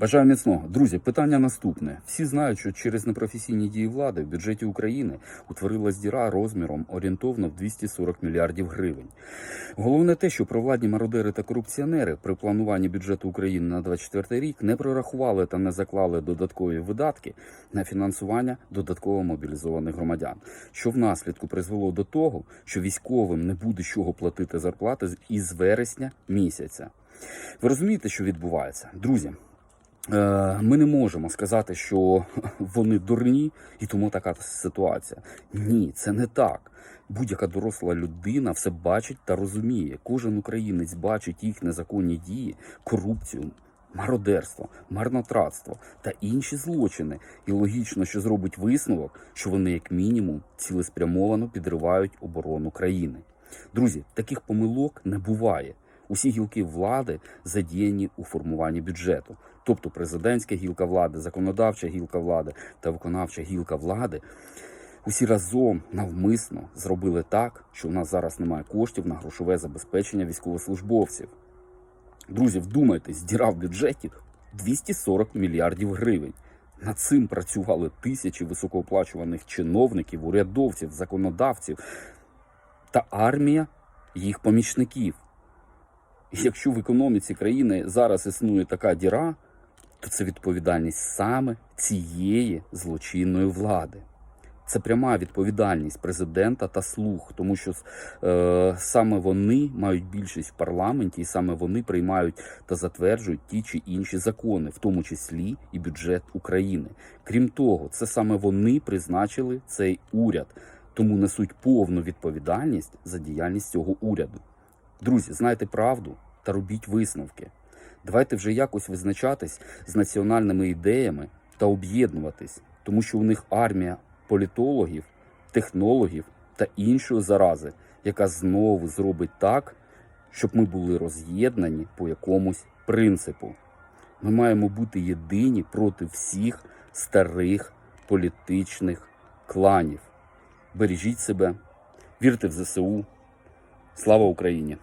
Бажаю міцного. Друзі, питання наступне. Всі знають, що через непрофесійні дії влади в бюджеті України утворилась діра розміром орієнтовно в 240 мільярдів гривень. Головне те, що провладні мародери та корупціонери при плануванні бюджету України на 2024 рік не прорахували та не заклали додаткові видатки на фінансування додатково мобілізованих громадян, що в наслідку призвело до того, що військовим не буде чого платити зарплати із вересня місяця. Ви розумієте, що відбувається, друзі? Е, Ми не можемо сказати, що вони дурні, і тому така ситуація. Ні, це не так. Будь-яка доросла людина все бачить та розуміє. Кожен українець бачить їх незаконні дії, корупцію, мародерство, марнотратство та інші злочини. І логічно, що зробить висновок, що вони, як мінімум, цілеспрямовано підривають оборону країни. Друзі, таких помилок не буває. Усі гілки влади задіяні у формуванні бюджету, тобто президентська гілка влади, законодавча гілка влади та виконавча гілка влади. Усі разом навмисно зробили так, що у нас зараз немає коштів на грошове забезпечення військовослужбовців. Друзі, вдумайтесь, діра в бюджеті 240 мільярдів гривень. Над цим працювали тисячі високооплачуваних чиновників, урядовців, законодавців та армія їх помічників. І якщо в економіці країни зараз існує така діра, то це відповідальність саме цієї злочинної влади. Це пряма відповідальність президента та слуг, тому що е, саме вони мають більшість в парламенті, і саме вони приймають та затверджують ті чи інші закони, в тому числі і бюджет України. Крім того, це саме вони призначили цей уряд, тому несуть повну відповідальність за діяльність цього уряду. Друзі, знайте правду та робіть висновки. Давайте вже якось визначатись з національними ідеями та об'єднуватись, тому що у них армія політологів, технологів та іншої зарази, яка знову зробить так, щоб ми були роз'єднані по якомусь принципу. Ми маємо бути єдині проти всіх старих політичних кланів. Бережіть себе, вірте в ЗСУ. Слава Україні!